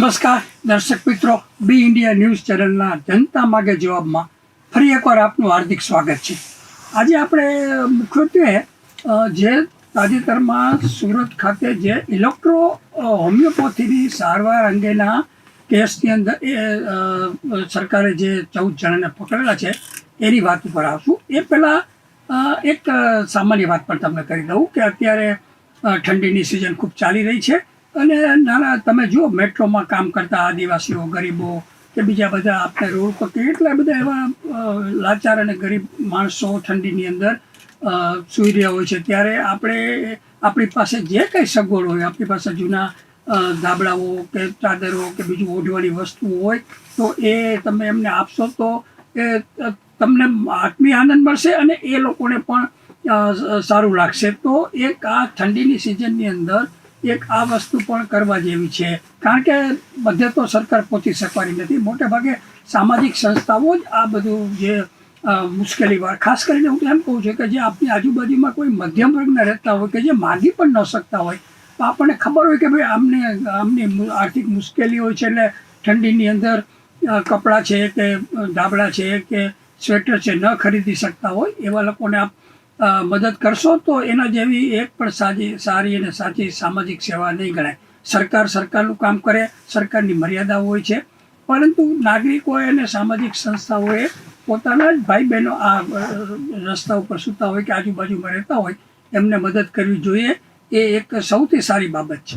નમસ્કાર, દર્શક મિત્રો, બી ઇન્ડિયા ન્યૂઝ ચેનલના જનતા માગે જવાબમાં ફરી એકવાર આપનું હાર્દિક સ્વાગત છે. આજે આપણે મુખ્યત્વે જે તાજેતરમાં સુરત ખાતે જે ઇલેક્ટ્રો હોમિયોપેથીની સારવાર અંગેના કેસની અંદર એ સરકારે જે ચૌદ જણાને પકડેલા છે, એની વાત ઉપર આવશું. એ પહેલાં એક સામાન્ય વાત પણ તમને કરી દઉં કે અત્યારે ઠંડીની સિઝન ખૂબ ચાલી રહી છે. અને નાના, તમે જુઓ, મેટ્રોમાં કામ કરતા આદિવાસીઓ, ગરીબો કે બીજા બધા આપણે રોડ પર કે એટલા બધા એવા લાચાર અને ગરીબ માણસો ઠંડીની અંદર સૂઈ રહ્યા હોય છે. ત્યારે આપણે, આપણી પાસે જે કંઈ સગવડ હોય, આપણી પાસે જૂના ગાબડાઓ કે ચાદરો કે બીજું ઓઢવાની વસ્તુ હોય, તો એ તમે એમને આપશો તો એ તમને આત્મીય આનંદ મળશે અને એ લોકોને પણ સારું લાગશે. તો એક આ ઠંડીની સિઝનની અંદર એક આ વસ્તુ પણ કરવા જેવી છે. કારણ કે બધે તો સરકાર પહોંચી શકવાની નથી. મોટે ભાગે સામાજિક સંસ્થાઓ જ આ બધું જે મુશ્કેલીવાર મુશ્કેલી વાર ખાસ કરીને હું એમ કહું છું કે જે આપની આજુબાજુમાં કોઈ મધ્યમ વર્ગના રહેતા હોય કે જે માગી પણ ન શકતા હોય, તો આપણને ખબર હોય કે ભાઈ આમને, આમની આર્થિક મુશ્કેલી હોય છે એટલે ઠંડીની અંદર કપડાં છે કે ધાબળા છે કે સ્વેટર છે ન ખરીદી શકતા હોય, એવા લોકોને આપ મદદ કરશો તો એના જેવી એક પણ સાજી, સારી અને સાચી સામાજિક સેવા નહીં ગણાય. સરકાર સરકારનું કામ કરે, સરકારની મર્યાદાઓ હોય છે. પરંતુ નાગરિકોએ અને સામાજિક સંસ્થાઓએ પોતાના જ ભાઈ બહેનો આ રસ્તા ઉપર સૂતા હોય કે આજુબાજુમાં રહેતા હોય, એમને મદદ કરવી જોઈએ. એ એક સૌથી સારી બાબત છે.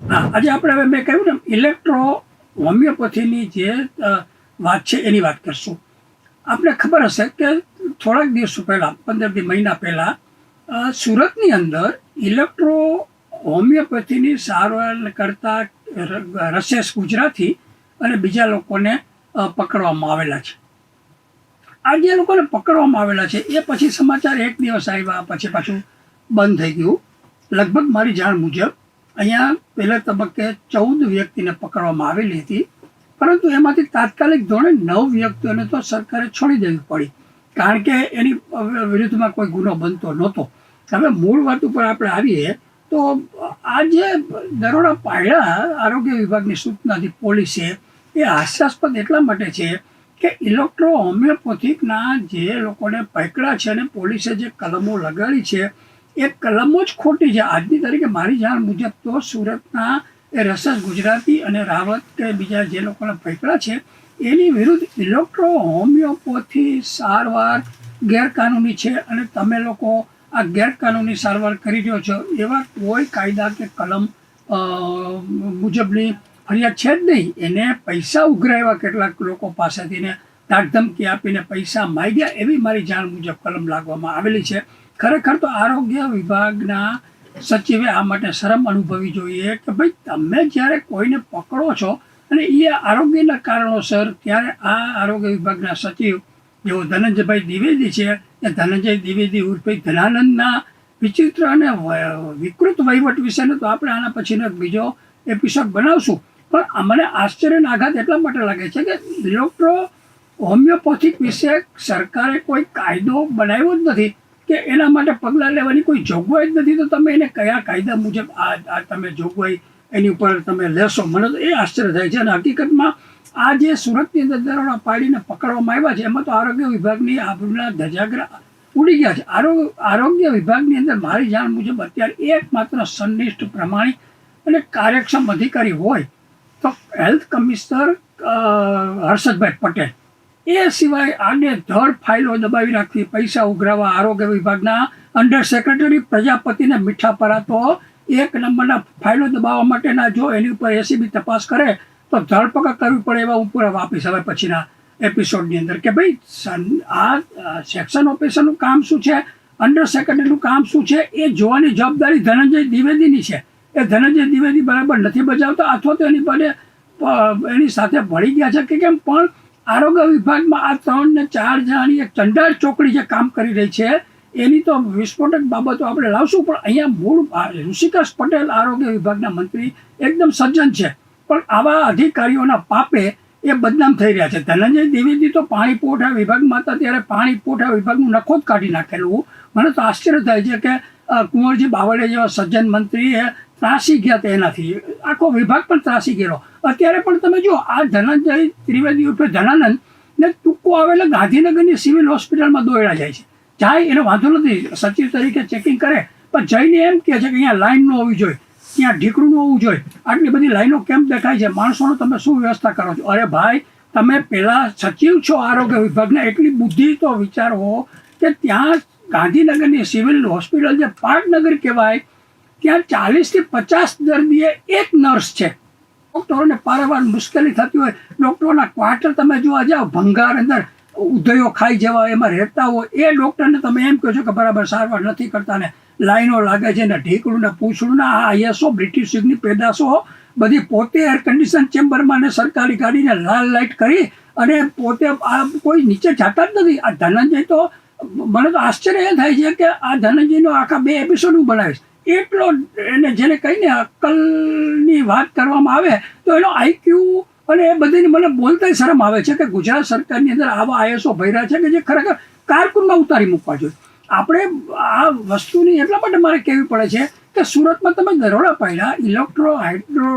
હા, આજે આપણે હવે મેં કહ્યું ને, ઇલેક્ટ્રો હોમિયોપેથીની જે વાત છે એની વાત કરશું. આપણે ખબર હશે કે થોડાક દિવસો પહેલાં, પંદર મહિના પહેલાં સુરતની અંદર ઇલેક્ટ્રો હોમિયોપેથીની સારવાર કરતા રસેસ ગુજરાતી અને બીજા લોકોને પકડવામાં આવેલા છે. આ જે લોકોને પકડવામાં આવેલા છે, એ પછી સમાચાર એક દિવસ આવ્યા પછી પાછું બંધ થઈ ગયું. લગભગ મારી જાણ મુજબ, અહીંયા પહેલા તબક્કે ચૌદ વ્યક્તિને પકડવામાં આવેલી હતી. પરંતુ એમાંથી તાત્કાલિક ધોરણે નવ વ્યક્તિઓને તો સરકારે છોડી દેવી પડી. કારણ કે એની વિરુદ્ધમાં કોઈ ગુનો બનતો નહોતો. હવે મૂળ વાત ઉપર આપણે આવીએ તો આ જે દરોડા પાડ્યા આરોગ્ય વિભાગની સૂચનાથી પોલીસે એ હાસ્યાસ્પદ એટલા માટે છે કે ઇલેક્ટ્રો હોમિયોપેથિકના જે લોકોને પકડ્યા છે અને પોલીસે જે કલમો લગાડી છે, એ કલમો જ ખોટી છે. આજની તારીખે મારી જાણ મુજબ તો સુરતના એ રસસ ગુજરાતી અને રાવત કે બીજા જે લોકોને પકડ્યા છે એની વિરુદ્ધ ઇલેક્ટ્રો હોમિયોપેથી સારવાર ગેરકાનૂની છે અને તમે લોકો આ ગેરકાનૂની સારવાર કરી રહ્યો છો, એવા કોઈ કાયદા કે કલમ મુજબની ફરિયાદ છે જ નહીં. એને પૈસા ઉઘરાવ્યા કેટલાક લોકો પાસેથી ને ધાકધમકી આપીને પૈસા માગ્યા એવી મારી જાણ મુજબ કલમ લાગવામાં આવેલી છે. ખરેખર તો આરોગ્ય વિભાગના સચિવે આ માટે શરમ અનુભવી જોઈએ કે ભાઈ, તમે જ્યારે કોઈને પકડો છો અને એ આરોગ્યના કારણોસર ત્યારે આ આરોગ્ય વિભાગના સચિવ જેઓ ધનંજયભાઈ દ્વિવેદી છે, એ ધનંજય દ્વિવેદી ઉર્ફે ધનાનંદના વિચિત્ર અને વિકૃત વહીવટ વિશેનો તો આપણે આના પછીનો બીજો એપિસોડ બનાવશું. પણ મને આશ્ચર્ય આઘાત એટલા માટે લાગે છે કે ડોક્ટરો હોમિયોપેથિક વિશે સરકારે કોઈ કાયદો બનાવ્યો જ નથી કે એના માટે પગલાં લેવાની કોઈ જોગવાઈ જ નથી. તો તમે એને કયા કાયદા મુજબ આ તમે જોગવાઈ એની ઉપર તમે લેશો. મને તો એ આશ્ચર્ય થાય છે. અને હકીકતમાં આ જે સુરતની અંદર દરોડા પાડીને પકડવામાં આવ્યા છે, એમાં તો આરોગ્ય વિભાગની આપણા ધજાગરા ઉડી ગયા છે. આરોગ્ય વિભાગની અંદર મારી જાણ મુજબ અત્યારે એકમાત્ર સંનિષ્ઠ પ્રમાણિક અને કાર્યક્ષમ અધિકારી હોય તો હેલ્થ કમિશનર હર્ષદભાઈ પટેલ. એ સિવાય આને ધડ ફાઇલો દબાવી રાખવી, પૈસા ઉઘરાવા આરોગ્ય વિભાગના અંડર સેક્રેટરી પ્રજાપતિને મીઠા પરાતો એક નંબરના ફાઇલો દબાવવા માટેના જો એની ઉપર એસીબી તપાસ કરે, તો ધરપકડ કરવી પડે એવા હું પૂરા વાપીશ હવે પછીના એપિસોડની અંદર કે ભાઈ આ સેક્શન ઓફિસરનું કામ શું છે? અંડર સેક્રેટરીનું કામ શું છે? એ જોવાની જવાબદારી ધનંજય દ્વિવેદીની છે. એ ધનંજય દ્વિવેદી બરાબર નથી બજાવતા, અથવા તો એની બને એની સાથે ભળી ગયા છે કે કેમ? પણ આરોગ્ય વિભાગમાં આ ત્રણ ને ચાર જણાની એક ચંડાળ ચોકડી જે કામ કરી રહી છે એની તો વિસ્ફોટક બાબતો આપણે લાવશું, પણ અહીંયા મૂળ ઋષિકેશ પટેલ આરોગ્ય વિભાગના મંત્રી એકદમ સજ્જન છે. પણ આવા અધિકારીઓના પાપે એ બદનામ થઈ રહ્યા છે. ધનંજય દ્વિવેદી તો પાણી પુરવઠા વિભાગમાં હતા, ત્યારે પાણી પુરવઠા વિભાગનું નખો જ કાઢી નાખેલું. મને તો આશ્ચર્ય થાય છે કે કુંવરજી બાવળે જેવા સજ્જન મંત્રીએ ત્રાસી ગયા તેનાથી આખો વિભાગ પણ ત્રાસી ગયેલો. અત્યારે પણ તમે જો આ ધનંજય ત્રિવેદી ઉર્ફે ધનાનંદ ને ટૂંકો આવેલા ગાંધીનગરની સિવિલ હોસ્પિટલમાં દોડ્યા જાય છે. જાય, એનો વાંધો નથી. સચિવ તરીકે ચેકિંગ કરે. પણ જઈને એમ કહે છે કે અહીંયા લાઈન ન હોવી જોઈએ. ત્યાં ઢીકડું ન હોવું જોઈએ. આટલી બધી લાઈનો કેમ દેખાય છે? માણસોનો તમે શું વ્યવસ્થા કરો છો? અરે ભાઈ, તમે પહેલાં સચિવ છો આરોગ્ય વિભાગના, એટલી બુદ્ધિ તો વિચારો કે ત્યાં ગાંધીનગરની સિવિલ હોસ્પિટલ જે પાટનગર કહેવાય, ત્યાં ચાલીસથી પચાસ દર્દીએ એક નર્સ છે. ડૉક્ટરોને પારવાર મુશ્કેલી થતી હોય. ડૉક્ટરોના ક્વાર્ટર તમે જોવા જાઓ, ભંગાર અંદર ઉદયો ખાઈ જવા એમાં રહેતા હોય, એ ડૉક્ટરને તમે એમ કહો છો કે બરાબર સારવાર નથી કરતા ને લાઈનો લાગે છે ને ઢીકડું ને પૂછડું ને આ આઈએસઓ બ્રિટિશ યુગની પેદાશો બધી પોતે એર કન્ડિશન ચેમ્બરમાં ને સરકારી ગાડીને લાલ લાઇટ કરી અને પોતે આ કોઈ નીચે જતા જ નથી. આ ધનંજય તો મને તો આશ્ચર્ય એ થાય છે કે આ ધનંજયનો આખા બે એપિસોડ હું બનાવીશ. એટલો એને જેને કહીને અક્કલની વાત કરવામાં આવે તો એનો આઈક્યુ અને એ બધીની મને બોલતા શરમ આવે છે કે ગુજરાત સરકારની અંદર આવા આઈએસઓ ભર્યા છે કે જે ખરેખર કારકુનમાં ઉતારી મૂકવા જોઈએ. આપણે આ વસ્તુની એટલા માટે મારે કહેવી પડે છે કે સુરતમાં તમે દરોડા પડ્યા, ઇલેક્ટ્રો, હાઇડ્રો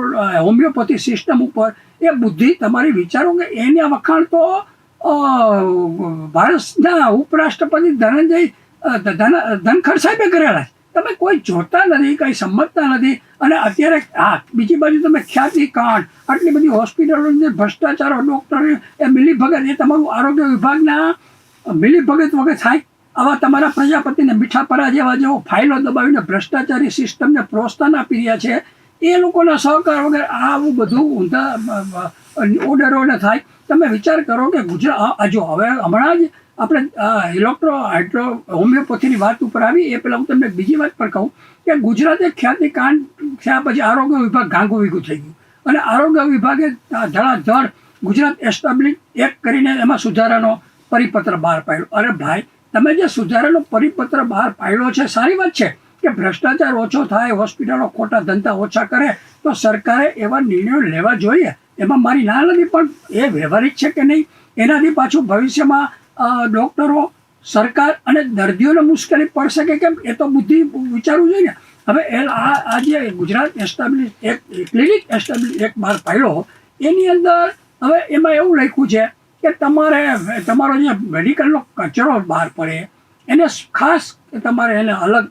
હોમિયોપેથી સિસ્ટમ ઉપર, એ બુદ્ધિ તમારી વિચારો કે એને વખાણ તો ભારતના ઉપરાષ્ટ્રપતિ ધનંજય ધનખર સાહેબે કરેલા છે. તમે કોઈ જોતા નથી, કંઈ સમજતા નથી. અને અત્યારે, હા, બીજી બાજુ તમે ખ્યાતિ કાંડ આટલી બધી હોસ્પિટલોની ભ્રષ્ટાચારો ડૉક્ટર, એ મિલીભગત એ તમારું આરોગ્ય વિભાગના મિલીભગત વગર થાય. આવા તમારા પ્રજાપતિને મીઠા પરા જેવા જેવો ફાઇલો દબાવીને ભ્રષ્ટાચારી સિસ્ટમને પ્રોત્સાહન આપી રહ્યા છે. એ લોકોના સહકાર વગર આવું બધું ઊંધા ઓર્ડરોને થાય. તમે વિચાર કરો કે ગુજરાત જો હવે હમણાં જ આપણે ઇલેક્ટ્રો હાઇડ્રો હોમિયોપેથીની વાત ઉપર આવી, એ પહેલાં હું તમને બીજી વાત પણ કહું કે ગુજરાતે ખ્યાતિ કાન થયા પછી આરોગ્ય વિભાગ ગાંગુ વીગું થઈ ગયું. અને આરોગ્ય વિભાગે ધડાધડ ગુજરાત એસ્ટાબ્લિશ એક કરીને એમાં સુધારાનો પરિપત્ર બહાર પાડ્યો. અરે ભાઈ, તમે જે સુધારાનો પરિપત્ર બહાર પાડ્યો છે, સારી વાત છે કે ભ્રષ્ટાચાર ઓછો થાય, હોસ્પિટલો ખોટા ધંધા ઓછા કરે, તો સરકારે એવા નિર્ણયો લેવા જોઈએ. એમાં મારી ના નથી, પણ એ વ્યવહારિક છે કે નહીં, એનાથી પાછું ભવિષ્યમાં ડૉક્ટરો, સરકાર અને દર્દીઓને મુશ્કેલી પડશે કે કેમ? એ તો બુદ્ધિ વિચારવું જોઈએ ને. હવે એ આ જે ગુજરાત એસ્ટાબ્લિશ, એક ક્લિનિક એસ્ટાબ્લિશ, એક બહાર પાડ્યો, એની અંદર હવે એમાં એવું લખ્યું છે કે તમારે, તમારો જે મેડિકલનો કચરો બહાર પડે, એને ખાસ તમારે એને અલગ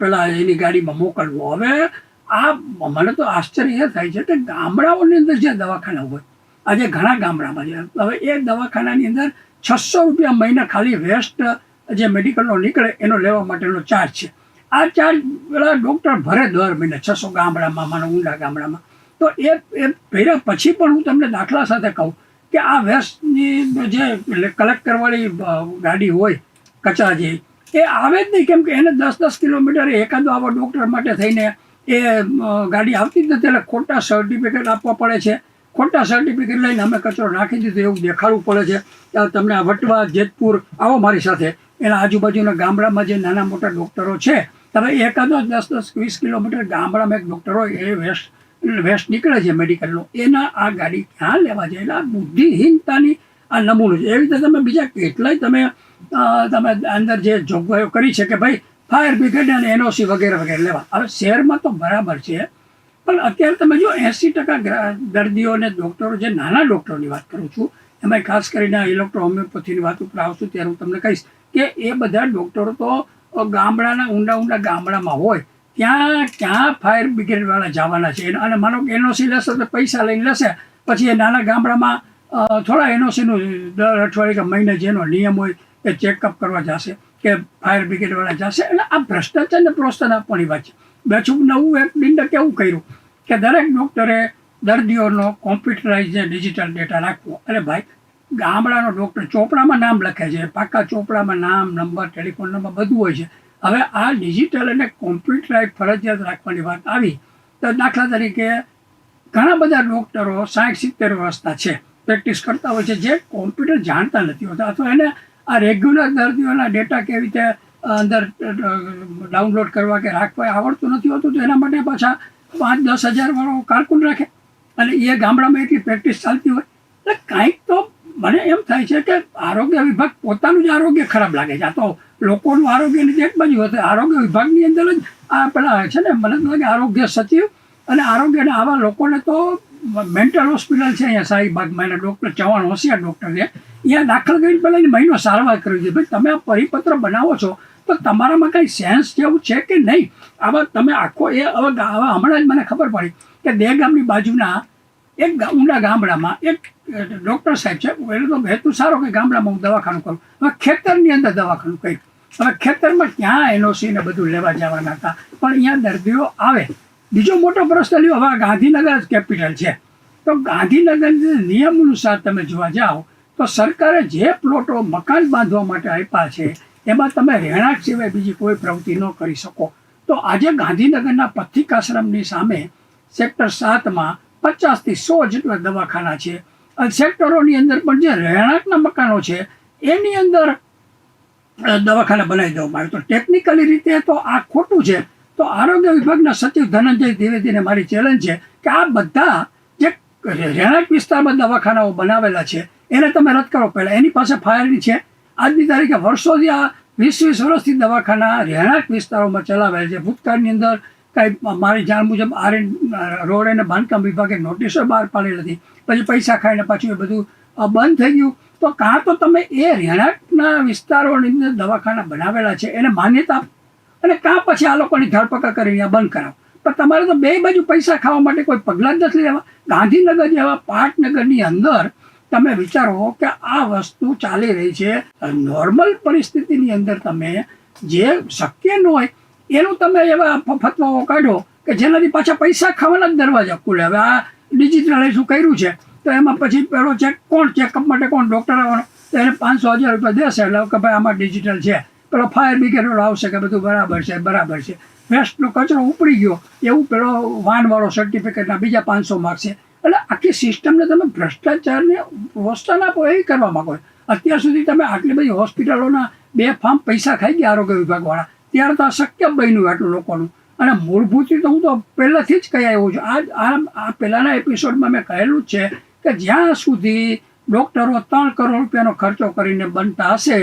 પેલા એની ગાડીમાં મોકલવો. હવે આ, મને તો આશ્ચર્ય એ થાય છે કે ગામડાઓની અંદર જે દવાખાના હોય, આજે ઘણા ગામડામાં છે, હવે એ દવાખાનાની અંદર છસો રૂપિયા મહિના ખાલી વેસ્ટ જે મેડિકલનો નીકળે એનો લેવા માટેનો ચાર્જ છે. આ ચાર્જ પેલા ડૉક્ટર ભરે દર મહિને, છસો ગામડામાં, માનો ઊંડા ગામડામાં. તો એ એ ભર્યા પછી પણ હું તમને દાખલા સાથે કહું કે આ વેસ્ટની જે કલેક્ટ કરવાળી ગાડી હોય, કચરા જે, એ આવે જ નહીં. કેમ કે એને દસ દસ કિલોમીટર એકાદો આવા ડૉક્ટર માટે થઈને એ ગાડી આવતી જ નથી. એટલે ખોટા સર્ટિફિકેટ આપવા પડે છે. ખોટા સર્ટિફિકેટ લઈને અમે કચરો નાખી દીધો એવું દેખાડવું પડે છે. ત્યારે તમને આ વટવા, જેતપુર, આવો મારી સાથે. એના આજુબાજુના ગામડામાં જે નાના મોટા ડૉક્ટરો છે તમે એકાદો દસ દસ વીસ કિલોમીટર ગામડામાં એક ડૉક્ટર હોય એ વેસ્ટ વેસ્ટ નીકળે છે મેડિકલનો એના આ ગાડી ક્યાં લેવા જાય? એટલે આ બુદ્ધિહીનતાની આ નમૂનો છે. એવી રીતે તમે બીજા કેટલાય તમે તમે અંદર જે જોગવાઈઓ કરી છે કે ભાઈ ફાયર બ્રિગેડ અને એનઓસી વગેરે વગેરે લેવા. હવે શહેરમાં તો બરાબર છે. પણ અત્યારે તમે જો એંસી ટકા દર્દીઓ અને ડૉક્ટરો, જે નાના ડૉક્ટરોની વાત કરું છું એમાં ખાસ કરીને ઇલેક્ટ્રો હોમિયોપેથીની વાત ઉપર આવશું ત્યારે હું તમને કહીશ કે એ બધા ડૉક્ટરો તો ગામડાના, ઊંડા ઊંડા ગામડામાં હોય, ત્યાં ક્યાં ફાયર બ્રિગેડવાળા જવાના છે. અને માનો કે એનઓસી લેશે તો પૈસા લઈને લેશે. પછી એ નાના ગામડામાં થોડા એનઓસીનું દર અઠવાડિયે કે મહિને જેનો નિયમ હોય એ ચેકઅપ કરવા જશે કે ફાયર બ્રિગેડવાળા જશે. એટલે આ ભ્રષ્ટાચારને પ્રોત્સાહન આપવાની વાત છે. બેછું નવું એક બિલ્ડ કેવું કર્યું કે દરેક ડૉક્ટરે દર્દીઓનો કોમ્પ્યુટરાઇઝ ડિજિટલ ડેટા રાખવો. અરે ભાઈ, ગામડાનો ડૉક્ટર ચોપડામાં નામ લખે છે, પાકા ચોપડામાં નામ, નંબર, ટેલિફોન નંબર બધું હોય છે. હવે આ ડિજિટલ અને કોમ્પ્યુટરાઇઝ ફરજિયાત રાખવાની વાત આવી. તો દાખલા તરીકે ઘણા બધા ડૉક્ટરો સાઠ સિત્તેર વર્ષના છે. પ્રેક્ટિસ કરતા હોય છે. જે કોમ્પ્યુટર જાણતા નથી હોતા. અથવા એને આ રેગ્યુલર દર્દીઓના ડેટા કેવી રીતે અંદર ડાઉનલોડ કરવા કે રાખવા આવડતું નથી હોતું, તો એના માટે પાછા પાંચ, દસ હજારવાળો કારકુન રાખે. અને એ ગામડામાં એટલી પ્રેક્ટિસ ચાલતી હોય, એટલે કાંઈક તો મને એમ થાય છે કે આરોગ્ય વિભાગ પોતાનું જ આરોગ્ય ખરાબ લાગે છે. આ તો લોકોનું આરોગ્યની એક બાજુ હતું આરોગ્ય વિભાગની અંદર જ આ પેલા છે ને, મને લાગે આરોગ્ય સચિવ અને આરોગ્યના આવા લોકોને તો મેન્ટલ હોસ્પિટલ છે અહીંયા શાહીબાગમાં એના ડૉક્ટર ચવાણ હોશિયાર ડૉક્ટર છે. અહીંયા દાખલ કરીને પહેલાં મહિનો સારવાર કરવી જોઈએ ભાઈ, તમે આ પરિપત્ર બનાવો છો તો તમારામાં કાંઈ સેન્સ જેવું છે કે નહીં? આવા તમે આખો એ હવે હમણાં જ મને ખબર પડી કે દેગામની બાજુના, એક ઊંડા ગામડામાં એક ડૉક્ટર સાહેબ છે એટલે તો હેતુ સારો કે ગામડામાં હું દવાખાનું કરું? હવે ખેતરની અંદર દવાખાનું કર્યું હવે ખેતરમાં ક્યાં એનઓસી ને બધું લેવા જવાના હતા? પણ અહીંયા દર્દીઓ આવે. બીજો મોટો પ્રશ્ન લ્યો હવે ગાંધીનગર જ કેપિટલ છે. તો ગાંધીનગર નિયમ અનુસાર તમે જોવા જાઓ, તો સરકારે જે પ્લોટો મકાન બાંધવા માટે આપ્યા છે એમાં તમે રહેણાંક સિવાય બીજી કોઈ પ્રવૃત્તિ ન કરી શકો. તો આજે ગાંધીનગરના પથિકાશ્રમની સામે સેક્ટર સાતમાં પચાસથી સો જેટલા દવાખાના છે. અને સેક્ટરોની અંદર પણ જે રહેણાંકના મકાનો છે, એની અંદર દવાખાના બનાવી દેવામાં આવ્યું. તો ટેકનિકલી રીતે તો આ ખોટું છે. તો આરોગ્ય વિભાગના સચિવ ધનંજય દ્વિવેદીને મારી ચેલેન્જ છે કે આ બધા જે રહેણાંક વિસ્તારમાં દવાખાનાઓ બનાવેલા છે, એને તમે રદ કરો પહેલાં. એની પાસે ફાયરની છે. આજની તારીખે વર્ષોથી આ વીસ વીસ વર્ષથી દવાખાના રહેણાંક વિસ્તારોમાં ચલાવેલ છે. ભૂતકાળની અંદર કાંઈ મારી જાણ મુજબ આર રોડ અને બાંધકામ વિભાગે નોટિસો બહાર પાડેલી હતી. પછી પૈસા ખાઈને પાછું એ બધું બંધ થઈ ગયું. તો કાં તો તમે એ રહેણાંકના વિસ્તારોની અંદર દવાખાના બનાવેલા છે એને માન્યતા અને કાં પછી આ લોકોની ધરપકડ કરીને બંધ કરાવો. પણ તમારે તો બે બાજુ પૈસા ખાવા માટે કોઈ પગલાં જ નથી લેવા. ગાંધીનગર જેવા પાટનગરની અંદર તમે વિચારો કે આ વસ્તુ ચાલી રહી છે. નોર્મલ પરિસ્થિતિની અંદર તમે જે શક્ય ન હોય, એનું તમે એવા ફતવાઓ કાઢો કે જેનાથી પાછા પૈસા ખાવાના જ દરવાજા ખુલે. હવે આ ડિજિટલાઇઝ કર્યું છે? તો એમાં પછી પેલો ચેક કોણ ચેકઅપ માટે કોણ ડૉક્ટર આવવાનો? તો એને પાંચસો હજાર રૂપિયા દેશે. એટલે કે ભાઈ આમાં ડિજિટલ છે. પેલો ફાયર બ્રિગેડ આવશે કે બધું બરાબર છે બરાબર છે. વેસ્ટનો કચરો ઉપડી ગયો. એવું પેલો વાનવાળો સર્ટિફિકેટના બીજા પાંચસો માર્ક્સ છે. એટલે આખી સિસ્ટમને તમે ભ્રષ્ટાચારને પ્રોત્સાહન આપો, એ કરવા માંગો અત્યાર સુધી તમે આટલી બધી હોસ્પિટલોના બે ફાર્મ પૈસા ખાઈ ગયા આરોગ્ય વિભાગવાળા. ત્યારે તો અશક્ય બન્યું આટલું લોકોનું. અને મૂળભૂત રીતે હું તો પહેલાંથી જ કહી આવ્યો છું. આ આ પહેલાંના એપિસોડમાં મેં કહેલું જ છે કે જ્યાં સુધી ડૉક્ટરો ત્રણ કરોડ રૂપિયાનો ખર્ચો કરીને બનતા હશે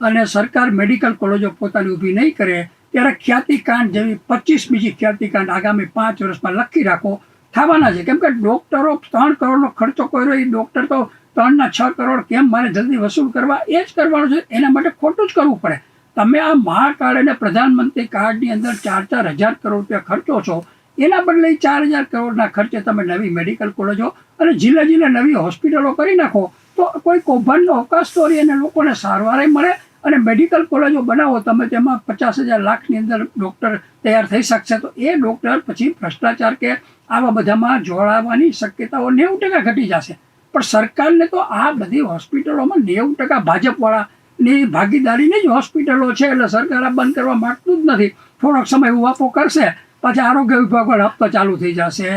અને સરકાર મેડિકલ કોલેજો પોતાની ઊભી નહીં કરે, ત્યારે ખ્યાતિકાંડ જેવી પચીસ બીજી ખ્યાતિકાંડ આગામી પાંચ વર્ષમાં લખી રાખો થવાના છે. કેમ કે ડૉક્ટરો ત્રણ કરોડનો ખર્ચો કર્યો. એ ડૉક્ટર તો ત્રણના છ કરોડ કેમ મારે જલ્દી વસૂલ કરવા? એ જ કરવાનું છે. એના માટે ખોટું જ કરવું પડે. તમે આ મહાકાર્ડ અને પ્રધાનમંત્રી કાર્ડની અંદર ચાર ચાર હજાર કરોડ રૂપિયા ખર્ચો છો. એના બદલે ચાર હજાર કરોડના ખર્ચે તમે નવી મેડિકલ કોલેજો અને જિલ્લા જિલ્લા નવી હોસ્પિટલો કરી નાખો. તો કોઈ કૌભાંડનો અવકાશ તો રહે અને લોકોને સારવારે મળે અને મેડિકલ કોલેજો બનાવો. તમે તેમાં પચાસ હજાર લાખની અંદર ડૉક્ટર તૈયાર થઈ શકશે. તો એ ડૉક્ટર પછી ભ્રષ્ટાચાર કે આવા બધામાં જોડાવાની શક્યતાઓ નેવું ટકા ઘટી જશે. પણ સરકારને તો આ બધી હોસ્પિટલોમાં નેવું ટકા ભાજપવાળાની ભાગીદારીની જ હોસ્પિટલો છે, એટલે સરકાર આ બંધ કરવા માંગતું જ નથી. થોડોક સમય વાપો કરશે, પછી આરોગ્ય વિભાગ પર હપ્તો ચાલુ થઈ જશે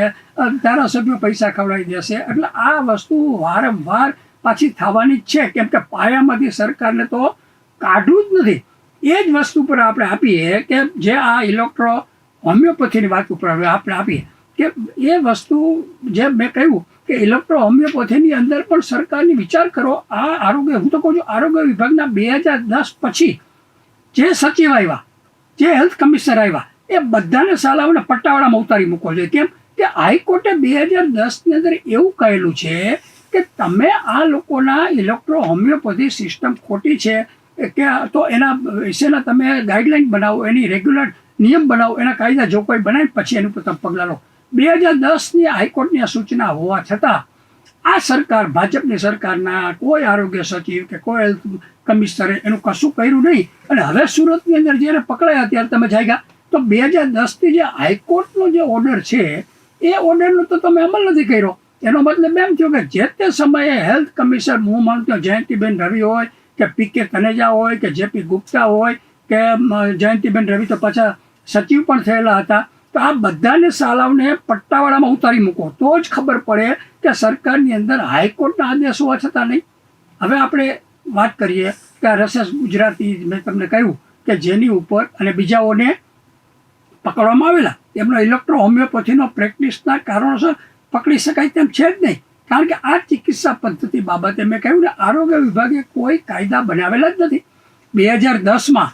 ધારાસભ્યો પૈસા ખવડાવી દેશે. એટલે આ વસ્તુ વારંવાર પાછી થવાની જ છે, કેમ કે પાયામાંથી સરકારને તો કાઢવું જ નથી. એ જ વસ્તુ પર આપણે આપીએ કે જે આ ઇલેક્ટ્રો હોમિયોપેથીની વાત ઉપર આપણે આપીએ. કે એ વસ્તુ જેમ મેં કહ્યું કે ઇલેક્ટ્રો હોમિયોપેથીની અંદર પણ સરકારની વિચાર કરો, આ આરોગ્ય, હું તો કહું છું આરોગ્ય વિભાગના બે હજાર દસ પછી જે સચિવ આવ્યા, જે હેલ્થ કમિશનર આવ્યા, એ બધાને સાલાઓને પટ્ટાવાળામાં ઉતારી મૂકો જોઈએ કેમ કે હાઈકોર્ટે બે હજાર દસની અંદર એવું કહેલું છે કે તમે આ લોકોના ઇલેક્ટ્રો હોમિયોપેથી સિસ્ટમ ખોટી છે, કે તો એના વિશેના તમે ગાઈડલાઈન બનાવો, એની રેગ્યુલર નિયમ બનાવો, એના કાયદા જો કોઈ બનાવી, પછી એનું તમે પગલાં લો. બે હજાર દસની હાઈકોર્ટની આ સૂચના હોવા છતાં આ સરકાર, ભાજપની સરકારના કોઈ આરોગ્ય સચિવ કે કોઈ હેલ્થ કમિશનરે એનું કશું કર્યું નહીં. અને હવે સુરતની અંદર જ્યારે પકડાયા ત્યારે તમે જાગ્યા. તો બે હજાર દસથી જે હાઈકોર્ટનો જે ઓર્ડર છે, એ ઓર્ડરનો તો તમે અમલ નથી કર્યો. એનો મતલબ એમ થયો કે જે તે સમયે હેલ્થ કમિશનર હું માનું ત્યાં જયંતિબેન રવિ હોય, કે પી કે તનેજા હોય, કે જેપી ગુપ્તા હોય, કે જયંતિબેન રવિ તો પાછા સચિવ પણ થયેલા હતા. તો આ બધાને સાલાવને પટ્ટાવાળામાં ઉતારી મૂકો. તો જ ખબર પડે કે સરકારની અંદર હાઈકોર્ટના આદેશ હોવા છતાં નહીં. હવે આપણે વાત કરીએ કે આ રસેસ ગુજરાતી, મેં તમને કહ્યું કે જેની ઉપર અને બીજાઓને પકડવામાં આવેલા. એમનો ઇલેક્ટ્રો હોમિયોપેથીનો પ્રેક્ટિસના કારણોસર પકડી શકાય તેમ છે જ નહીં. કારણ કે આ ચિકિત્સા પદ્ધતિ બાબતે મેં કહ્યું ને, આરોગ્ય વિભાગે કોઈ કાયદા બનાવેલા જ નથી. બે હજાર દસમાં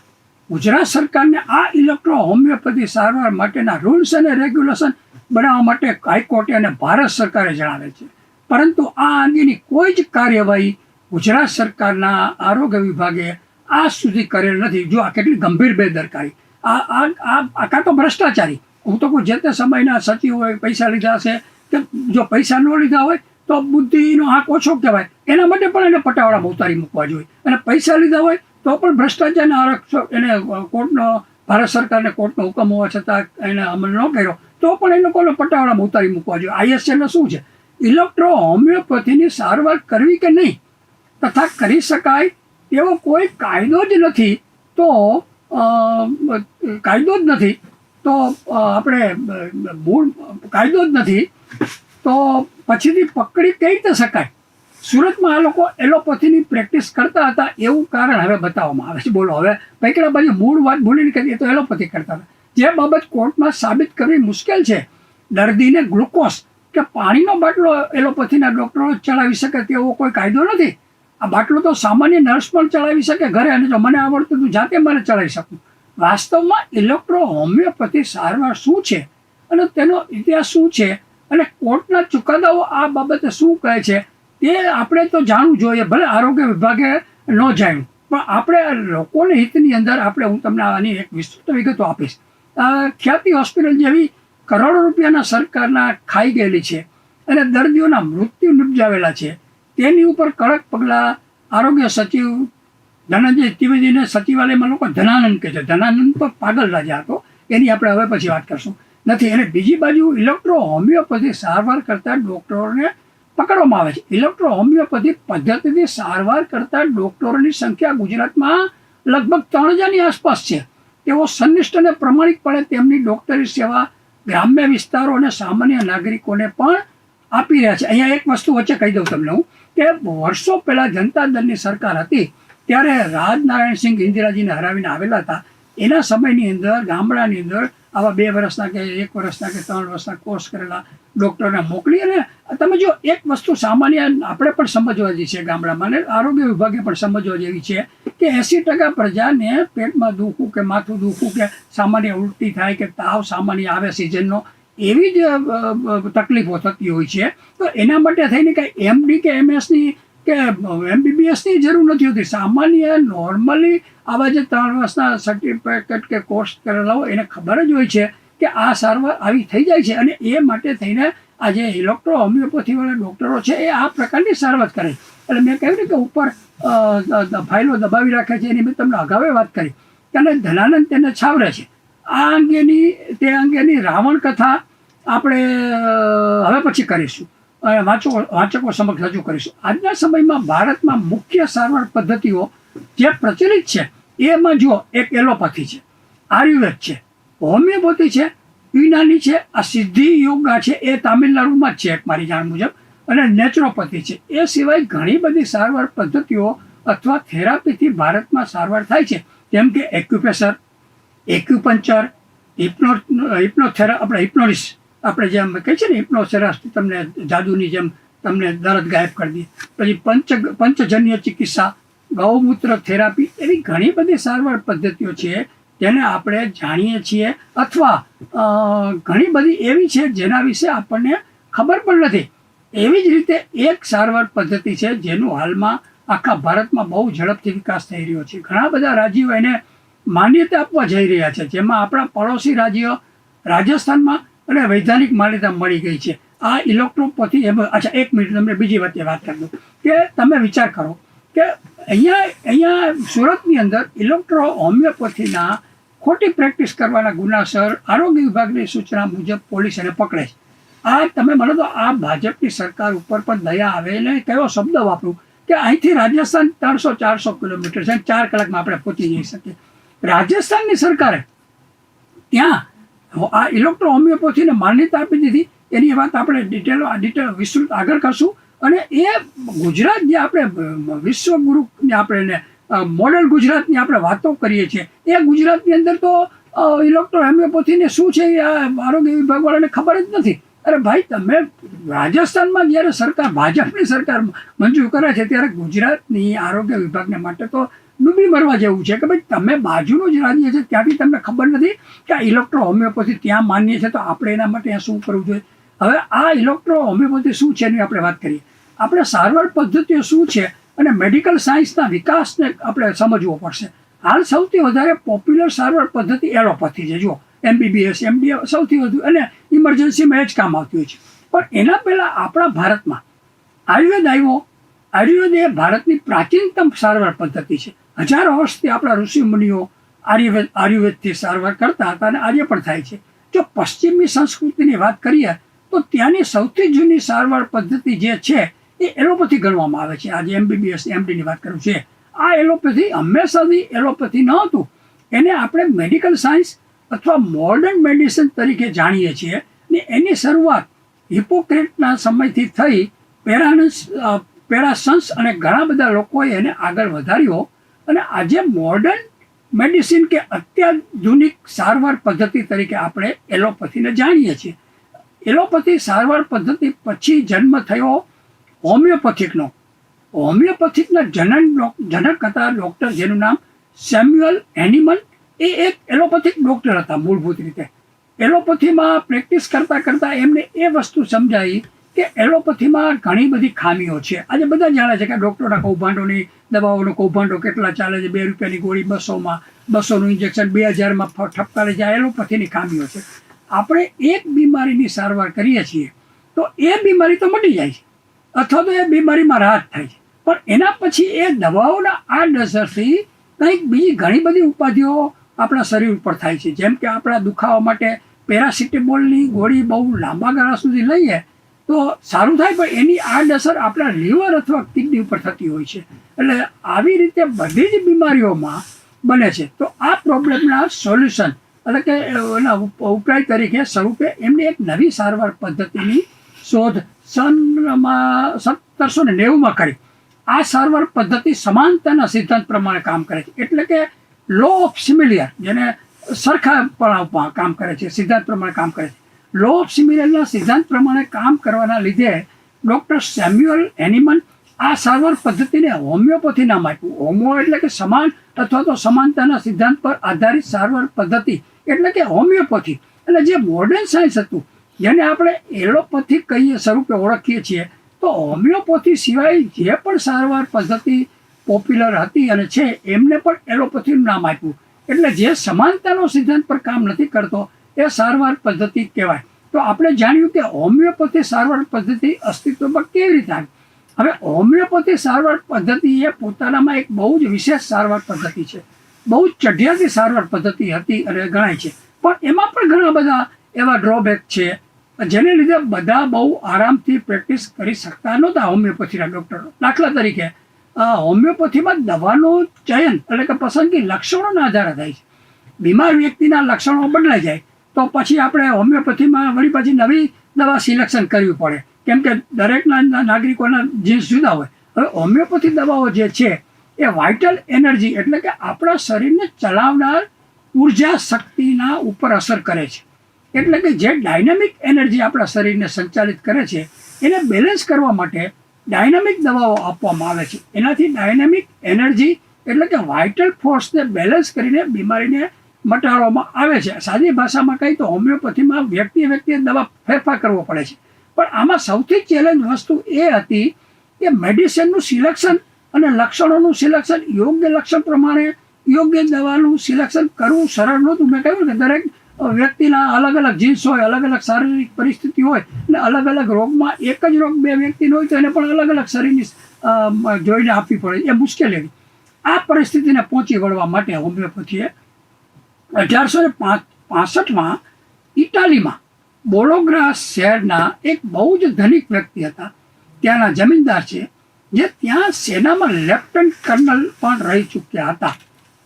ગુજરાત સરકારને આ ઇલેક્ટ્રો હોમિયોપેથી સારવાર માટેના રૂલ્સ અને રેગ્યુલેશન બનાવવા માટે હાઈકોર્ટે અને ભારત સરકારે જણાવે છે. પરંતુ આ અંગેની કોઈ જ કાર્યવાહી ગુજરાત સરકારના આરોગ્ય વિભાગે આજ સુધી કરેલ નથી. જો આ કેટલી ગંભીર બેદરકારી. આ આ આ આ કાં તો ભ્રષ્ટાચારી. હું તો કહું, જે તે સમયના હોય પૈસા લીધા છે કે જો પૈસા ન લીધા હોય તો બુદ્ધિનો આંક ઓછો કહેવાય. એના માટે પણ એને પટાવાળામાં ઉતારી મૂકવા જોઈએ. અને પૈસા લીધા હોય તો પણ ભ્રષ્ટાચારના આરક્ષક એને કોર્ટનો, ભારત સરકારને કોર્ટનો હુકમ હોવા છતાં એને અમલ ન કર્યો, તો પણ એ લોકોને પટાવાળામાં ઉતારી મૂકવા જોઈએ. આઈએસએલનો શું છે? ઇલેક્ટ્રો હોમિયોપેથીની સારવાર કરવી કે નહીં? તથા કરી શકાય એવો કોઈ કાયદો જ નથી, તો કાયદો જ નથી, તો આપણે મૂળ કાયદો જ નથી, તો પછીથી પકડી કઈ રીતે શકાય? સુરતમાં આ લોકો એલોપેથીની પ્રેક્ટિસ કરતા હતા એવું કારણ હવે બતાવવામાં આવે છે. બોલો, હવે પૈકડા બાજુ મૂળ વાત ભૂલીને કરી એ તો એલોપેથી કરતા હતા. જે બાબત કોર્ટમાં સાબિત કરવી મુશ્કેલ છે, દર્દીને ગ્લુકોઝ કે પાણીનો બાટલો એલોપેથીના ડૉક્ટરો ચલાવી શકે તેવો કોઈ કાયદો નથી? આ બાટલો તો સામાન્ય નર્સ પણ ચલાવી શકે ઘરે અને જો મને આવડતું તું જાતે મને ચલાવી શકું. વાસ્તવમાં ઇલેક્ટ્રો હોમિયોપેથી સારવાર શું છે? અને તેનો ઇતિહાસ શું છે? અને કોર્ટના ચુકાદાઓ આ બાબતે શું કહે છે? તે આપણે તો જાણવું જોઈએ, ભલે આરોગ્ય વિભાગે ન જાણ્યું, પણ આપણે લોકોને હિતની અંદર આપણે હું તમને આની એક વિસ્તૃત વિગતો આપીશ. ખ્યાતિ હોસ્પિટલ જેવી કરોડો રૂપિયાના સરકારના ખાઈ ગયેલી છે અને દર્દીઓના મૃત્યુ નિપજાવેલા છે. તેની ઉપર કડક પગલાં આરોગ્ય સચિવ ધનંજય ત્રિવેદીને સચિવાલયમાં લોકો ધનાનંદ કહે છે. ધનાનંદ પર પાગલ રાજા હતો, એની આપણે હવે પછી વાત કરશું. નથી અને બીજી બાજુ ઇલેક્ટ્રો હોમિયોપેથી સારવાર કરતા ડૉક્ટરોને પકડવામાં આવે છે. ઇલેક્ટ્રો હોમિયોપેથી પદ્ધતિથી સારવાર કરતા ડૉક્ટરોની સંખ્યા ગુજરાતમાં લગભગ ત્રણ હજારની આસપાસ છે. તેઓ સંનિષ્ઠ અને પ્રમાણિકપણે તેમની ડૉક્ટરી સેવા ગ્રામ્ય વિસ્તારો અને સામાન્ય નાગરિકોને પણ આપી રહ્યા છે. અહીંયા એક વસ્તુ વચ્ચે કહી દઉં તમને હું કે વર્ષો પહેલાં જનતા દળની સરકાર હતી ત્યારે રાજનારાયણ સિંહ ઇન્દિરાજીને હરાવીને આવેલા હતા. એના સમયની અંદર ગામડાની અંદર આવા બે વર્ષના કે એક વર્ષના કે ત્રણ વર્ષના કોર્સ કરેલા ડૉક્ટરને મોકલી અને તમે જો એક વસ્તુ સામાન્ય આપણે પણ સમજવા જેવી છે ગામડામાં અને આરોગ્ય વિભાગે પણ સમજવા જેવી છે કે એંસી ટકા પ્રજાને પેટમાં દુખવું કે માથું દુખવું કે સામાન્ય ઉલટી થાય કે તાવ સામાન્ય આવે સિઝનનો એવી જ તકલીફો થતી હોય છે. તો એના માટે થઈને કાંઈ એમડી કે એમએસની કે એમબીબીએસની જરૂર નથી હોતી. સામાન્ય નોર્મલી આવા જે ત્રણ વર્ષના સર્ટિફિકેટ કે કોર્સ કરેલા હોય એને ખબર જ હોય છે કે આ સારવાર આવી થઈ જાય છે અને એ માટે થઈને આ જે ઇલેક્ટ્રો હોમિયોપેથીવાળા ડૉક્ટરો છે, એ આ પ્રકારની સારવાર કરે. એટલે મેં કહ્યું ને કે ઉપર ફાઇલો દબાવી રાખે છે, એની મેં તમને અગાઉ વાત કરી. અને ધનાનંદ તેને છાવરે છે. આ અંગેની, તે અંગેની રાવણ કથા આપણે હવે પછી કરીશું. અને વાંચકો વાંચકો સમક્ષ રજૂ કરીશું. આજના સમયમાં ભારતમાં મુખ્ય સારવાર પદ્ધતિઓ જે પ્રચલિત છે, એમાં જો એક એલોપેથી છે, આયુર્વેદ છે હોમિયોપેથી છે યુનાની છે, આ સિદ્ધિ યોગા છે, એ તામિલનાડુમાં જ છે મારી જાણ મુજબ. અને નેચરોપેથી છે. એ સિવાય ઘણી બધી સારવાર પદ્ધતિઓ અથવા થેરાપીથી ભારતમાં સારવાર થાય છે. જેમ કે એક્યુપ્રેશર, એક્યુપંચર, હિપ્નો, હિપ્નોથેરા, આપણે હિપ્નોલિસ, આપણે જેમ કહે છે ને હિપ્નોથેરાપી તમને જાદુની જેમ તમને દર્દ ગાયબ કરી દે. પછી પંચ, પંચજન્ય ચિકિત્સા, ગૌમૂત્ર થેરાપી એવી ઘણી બધી સારવાર પદ્ધતિઓ છે. જેને આપણે જાણીએ છીએ અથવા ઘણી બધી એવી છે જેના વિશે આપણને ખબર પણ નથી. એવી જ રીતે એક સારવાર પદ્ધતિ છે જેનું હાલમાં આખા ભારતમાં બહુ ઝડપથી વિકાસ થઈ રહ્યો છે. ઘણા બધા રાજ્યો એને માન્યતા આપવા જઈ રહ્યા છે, જેમાં આપણા પડોશી રાજ્યો રાજસ્થાનમાં અને વૈધાનિક માન્યતા મળી ગઈ છે. આ ઇલેક્ટ્રોપથી અચ્છા, એક મિનિટ, તમને બીજી વાત વાત કરી દઉં. કે તમે વિચાર કરો કે અહીંયા અહીંયા સુરતની અંદર ઇલેક્ટ્રો હોમિયોપેથીના ખોટી પ્રેક્ટિસ કરવાના ગુનાસર આરોગ્ય વિભાગની સૂચના મુજબ પોલીસ એને પકડે છે. આ તમે મને તો આ ભાજપની સરકાર ઉપર પણ દયા આવે ને કયો શબ્દ વાપરું? કે અહીંથી રાજસ્થાન ત્રણસો ચારસો કિલોમીટર છે ચાર કલાકમાં આપણે પહોંચી જઈ શકીએ. રાજસ્થાનની સરકારે ત્યાં આ ઇલેક્ટ્રો હોમિયોપેથીને માન્યતા આપી દીધી. એની વાત આપણે ડિટેલ ડિટેલ વિસ્તૃત આગળ કરશું. અને એ ગુજરાત જે આપણે, વિશ્વગુરુની આપણે એને મોડેલ ગુજરાતની આપણે વાતો કરીએ છીએ. એ ગુજરાતની અંદર તો ઇલેક્ટ્રો હોમિયોપેથીને શું છે એ આરોગ્ય વિભાગવાળાને ખબર જ નથી. અરે ભાઈ, તમે રાજસ્થાનમાં જ્યારે સરકાર, ભાજપની સરકાર મંજૂર કરે છે, ત્યારે ગુજરાતની આરોગ્ય વિભાગને માટે તો ડૂબી મરવા જેવું છે કે ભાઈ, તમે બાજુનું જ રાજ્ય છે, ત્યાંથી તમને ખબર નથી કે આ ઇલેક્ટ્રો હોમિયોપેથી ત્યાં માન્ય છે, તો આપણે એના માટે ત્યાં શું કરવું જોઈએ? હવે આ ઇલેક્ટ્રો હોમિયોપેથી શું છે એની આપણે વાત કરીએ. આપણે સારવાર પદ્ધતિઓ શું છે? અને મેડિકલ સાયન્સના વિકાસને આપણે સમજવો પડશે. હાલ સૌથી વધારે પોપ્યુલર સારવાર પદ્ધતિ એલોપેથી છે. જુઓ એમબીબીએસ એમડી સૌથી વધુ અને ઇમરજન્સીમાં એ જ કામ આવતી હોય છે. પણ એના પહેલાં આપણા ભારતમાં આયુર્વેદ આવ્યો. આયુર્વેદ એ ભારતની પ્રાચીનતમ સારવાર પદ્ધતિ છે. હજારો વર્ષથી આપણા ઋષિ મુનિઓ આયુર્વેદ, આયુર્વેદથી સારવાર કરતા હતા અને આજે પણ થાય છે. જો પશ્ચિમની સંસ્કૃતિની વાત કરીએ, તો ત્યાંની સૌથી જૂની સારવાર પદ્ધતિ જે છે એ એલોપેથી ગણવામાં આવે છે. આજે એમબીબીએસ એમડીની વાત કરું છે. આ એલોપેથી હંમેશાથી એલોપેથી ન હતું. એને આપણે મેડિકલ સાયન્સ અથવા મોડર્ન મેડિસિન તરીકે જાણીએ છીએ ને એની શરૂઆત હિપોક્રેટના સમયથી થઈ પેરાનસ પેરાસન્સ અને ઘણા બધા લોકોએ એને આગળ વધાર્યો અને આજે મોડર્ન મેડિસિન કે અત્યાધુનિક સારવાર પદ્ધતિ તરીકે આપણે એલોપેથીને જાણીએ છીએ. એલોપેથી સારવાર પદ્ધતિ પછી જન્મ થયો હોમિયોપેથિકનો. હોમિયોપેથિકના જનન જનક હતા ડૉક્ટર જેનું નામ સેમ્યુઅલ એનિમલ એ એક એલોપેથિક ડૉક્ટર હતા મૂળભૂત રીતે. એલોપેથીમાં પ્રેક્ટિસ કરતાં કરતાં એમને એ વસ્તુ સમજાઈ કે એલોપેથીમાં ઘણી બધી ખામીઓ છે. આજે બધા જાણે છે કે ડૉક્ટરના કૌભાંડોની, દવાઓનો કૌભાંડો કેટલા ચાલે છે, બે રૂપિયાની ગોળી બસોમાં, બસોનું ઇન્જેક્શન બે હજારમાં ઠપકારે છે એલોપેથીની ખામીઓ છે. આપણે એક બીમારીની સારવાર કરીએ છીએ, તો એ બીમારી તો મટી જાય છે. અથવા તો એ બીમારીમાં રાહત થાય છે. પણ એના પછી એ દવાઓના આડઅસરથી કંઈક બીજી ઘણી બધી ઉપાધિઓ આપણા શરીર ઉપર થાય છે. જેમ કે આપણા દુખાવા માટે પેરાસિટેમોલની ગોળી બહુ લાંબા ગાળા સુધી લઈએ તો સારું થાય, પણ એની આડઅસર આપણા લીવર અથવા કિડની ઉપર થતી હોય છે. એટલે આવી રીતે બધી જ બીમારીઓમાં બને છે. તો આ પ્રોબ્લેમના સોલ્યુશન એટલે કે એના ઉપ- ઉપાય તરીકે સ્વરૂપે એમની એક નવી સારવાર પદ્ધતિની શોધ સનમાં સત્તરસો ને નેવુંમાં કરી. આ સારવાર પદ્ધતિ સમાનતાના સિદ્ધાંત પ્રમાણે કામ કરે છે. એટલે કે લો ઓફ સિમિલિયર જેને સરખાપણામાં કામ કરે છે, સિદ્ધાંત પ્રમાણે કામ કરે છે. લો ઓફ સિમિલિયરના સિદ્ધાંત પ્રમાણે કામ કરવાના લીધે ડૉક્ટર સેમ્યુઅલ એનિમન આ સારવાર પદ્ધતિને હોમિયોપેથી નામ આપ્યું. હોમો એટલે કે સમાન અથવા તો સમાનતાના સિદ્ધાંત પર આધારિત સારવાર પદ્ધતિ. એટલે કે હોમિયોપેથી. એટલે જે મોડર્ન સાયન્સ હતું જેને આપણે એલોપથી કહીએ સ્વરૂપે ઓળખીએ છીએ, તો હોમિયોપેથી સિવાય જે પણ સારવાર પદ્ધતિ પોપ્યુલર હતી અને છે, એમને પણ એલોપથીનું નામ આપ્યું. એટલે જે સમાનતાનો સિદ્ધાંત પર કામ નથી કરતો, એ સારવાર પદ્ધતિ કહેવાય. તો આપણે જાણ્યું કે હોમિયોપેથી સારવાર પદ્ધતિ અસ્તિત્વમાં કેવી રીતે આવી? હવે હોમિયોપેથી સારવાર પદ્ધતિ એ પોતાનામાં એક બહુ જ વિશેષ સારવાર પદ્ધતિ છે. બહુ જ ચઢિયાતી સારવાર પદ્ધતિ હતી અને ગણાય છે. પણ એમાં પણ ઘણા બધા એવા ડ્રોબેક છે. જેને લીધે બધા બહુ આરામથી પ્રેક્ટિસ કરી શકતા નહોતા હોમિયોપેથીના ડૉક્ટરો. દાખલા તરીકે હોમિયોપેથીમાં દવાનું ચયન એટલે કે પસંદગી લક્ષણોના આધારે થાય છે. બીમાર વ્યક્તિના લક્ષણો બદલાઈ જાય, તો પછી આપણે હોમિયોપેથીમાં વળી પછી નવી દવા સિલેક્શન કરવી પડે. કેમ કે દરેકના નાગરિકોના જીન્સ જુદા હોય. હવે હોમિયોપેથી દવાઓ જે છે, એ વાઇટલ એનર્જી એટલે કે આપણા શરીરને ચલાવનાર ઊર્જા શક્તિના ઉપર અસર કરે છે. એટલે કે જે ડાયનામિક એનર્જી આપણા શરીરને સંચાલિત કરે છે, એને બેલેન્સ કરવા માટે ડાયનામિક દવાઓ આપવામાં આવે છે. એનાથી ડાયનામિક એનર્જી એટલે કે વાઇટલ ફોર્સને બેલેન્સ કરીને બીમારીને મટાડવામાં આવે છે. સાદી ભાષામાં કહીએ તો હોમિયોપેથીમાં વ્યક્તિ વ્યક્તિએ દવા ફેરફાર કરવો પડે છે. પણ આમાં સૌથી ચેલેન્જ વસ્તુ એ હતી કે મેડિસિનનું સિલેક્શન અને લક્ષણોનું સિલેક્શન યોગ્ય લક્ષણ પ્રમાણે યોગ્ય દવાનું સિલેક્શન કરવું સરળ નહોતું. મેં કહ્યું કે દરેક વ્યક્તિના અલગ અલગ જીન્સ હોય, અલગ અલગ શારીરિક પરિસ્થિતિ હોય અને અલગ અલગ રોગમાં એક જ રોગ બે વ્યક્તિનો હોય તો એને પણ અલગ અલગ શરીરની જોઈને આપવી પડે. એ મુશ્કેલી આ પરિસ્થિતિને પહોંચી વળવા માટે હોમિયોપેથીએ અઢારસો ને પાસઠમાં ઇટાલીમાં બોલોગ્રા શહેરના એક બહુ જ ધનિક વ્યક્તિ હતા. ત્યાંના જમીનદાર છે, જે ત્યાં સેનામાં લેફ્ટનન્ટ કર્નલ પણ રહી ચૂક્યા હતા.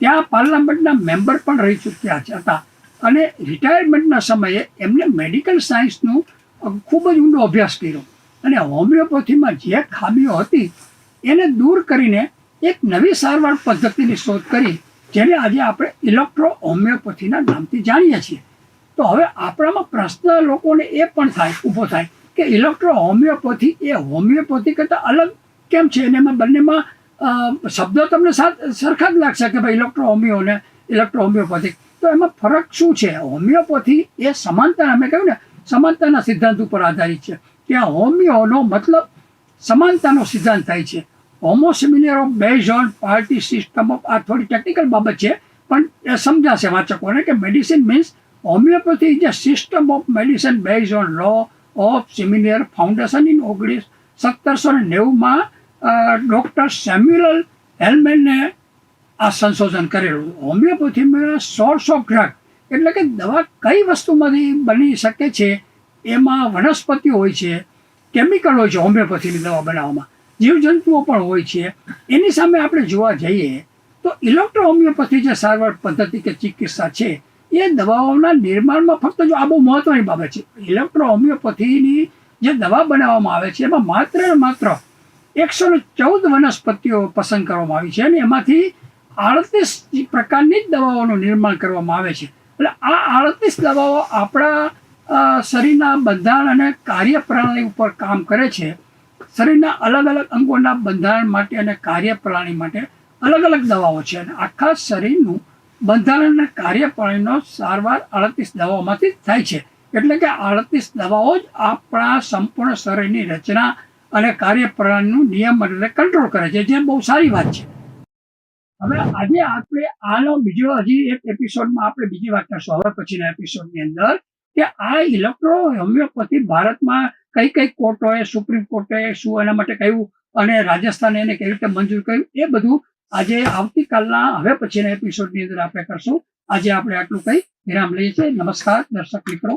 ત્યાં પાર્લામેન્ટના મેમ્બર પણ રહી ચૂક્યા હતા. અને રિટાયરમેન્ટના સમયે એમને મેડિકલ સાયન્સનું ખૂબ જ ઊંડો અભ્યાસ કર્યો. અને હોમિયોપેથીમાં જે ખામીઓ હતી, એને દૂર કરીને એક નવી સારવાર પદ્ધતિની શોધ કરી, જેને આજે આપણે ઇલેક્ટ્રો હોમિયોપેથીના નામથી જાણીએ છીએ. તો હવે આપણામાં પ્રશ્ન લોકોને એ પણ થાય, ઊભો થાય કે ઇલેક્ટ્રો હોમિયોપેથી એ હોમિયોપેથી કરતાં અલગ કેમ છે? અને એમાં બંનેમાં શબ્દો તમને સરખા જ લાગશે કે ભાઈ ઇલેક્ટ્રો હોમિયો ને ઇલેક્ટ્રો હોમિયોપેથિક તો એમાં ફરક શું છે? હોમિયોપેથી એ સમાનતા અમે કહ્યું ને, સમાનતાના સિદ્ધાંત ઉપર આધારિત છે. ત્યાં હોમિયોનો મતલબ સમાનતાનો સિદ્ધાંત થાય છે. હોમોસિમિલિયર of base on party system of આ થોડી ટેકનિકલ બાબત છે, પણ એ સમજાશે વાચકોને કે medicine means homeopathy a system of medicine base on law of similar foundation in ઓગણીસ, સત્તરસો ને નેવુંમાં ડૉક્ટર સેમ્યુઅલ હેલમેનને આ સંશોધન કરેલું. હોમિયોપેથીમાં સોર્સ ઓફ ડ્રગ એટલે કે દવા કઈ વસ્તુમાંથી બની શકે છે, એમાં વનસ્પતિઓ હોય છે, કેમિકલ હોય છે હોમિયોપેથીની દવા બનાવવામાં, જીવજંતુઓ પણ હોય છે. એની સામે આપણે જોવા જઈએ, તો ઇલેક્ટ્રો હોમિયોપેથી જે સારવાર પદ્ધતિ કે ચિકિત્સા છે, એ દવાઓના નિર્માણમાં ફક્ત જો આ બહુ મહત્વની બાબત છે. ઇલેક્ટ્રો હોમિયોપેથીની જે દવા બનાવવામાં આવે છે, એમાં માત્ર માત્ર એકસો ચૌદ વનસ્પતિઓ પસંદ કરવામાં આવી છે અને એમાંથી આડત્રીસ પ્રકારની જ દવાઓનું નિર્માણ કરવામાં આવે છે. એટલે આ આડત્રીસ દવાઓ આપણા શરીરના બંધારણ અને કાર્યપ્રણાલી ઉપર કામ કરે છે. શરીરના અલગ અલગ અંગોના બંધારણ માટે અને કાર્યપ્રણાલી માટે અલગ અલગ દવાઓ છે. અને આખા શરીરનું બંધારણ અને કાર્યપ્રણાલીનો સારવાર આડત્રીસ દવાઓમાંથી થાય છે. એટલે કે આડત્રીસ દવાઓ જ આપણા સંપૂર્ણ શરીરની રચના અને કાર્યપ્રણાલીનું નિયમ એટલે કંટ્રોલ કરે છે, જે બહુ સારી વાત છે. હવે આજે આપણે આનો બીજો હજી એક એપિસોડમાં આપણે બીજી વાત કરશું હવે પછીના એપિસોડની અંદર કે આ ઇલેક્ટ્રો હોમિયોપેથી ભારતમાં કઈ કઈ કોર્ટોએ, સુપ્રીમ કોર્ટે શું, એના માટે કહ્યું અને રાજસ્થાને એને કેવી રીતે મંજૂર કર્યું, એ બધું આજે આવતીકાલના, હવે પછીના એપિસોડની અંદર આપણે કરશું. આજે આપણે આટલું કઈ વિરામ લઈએ છીએ. નમસ્કાર, દર્શક મિત્રો.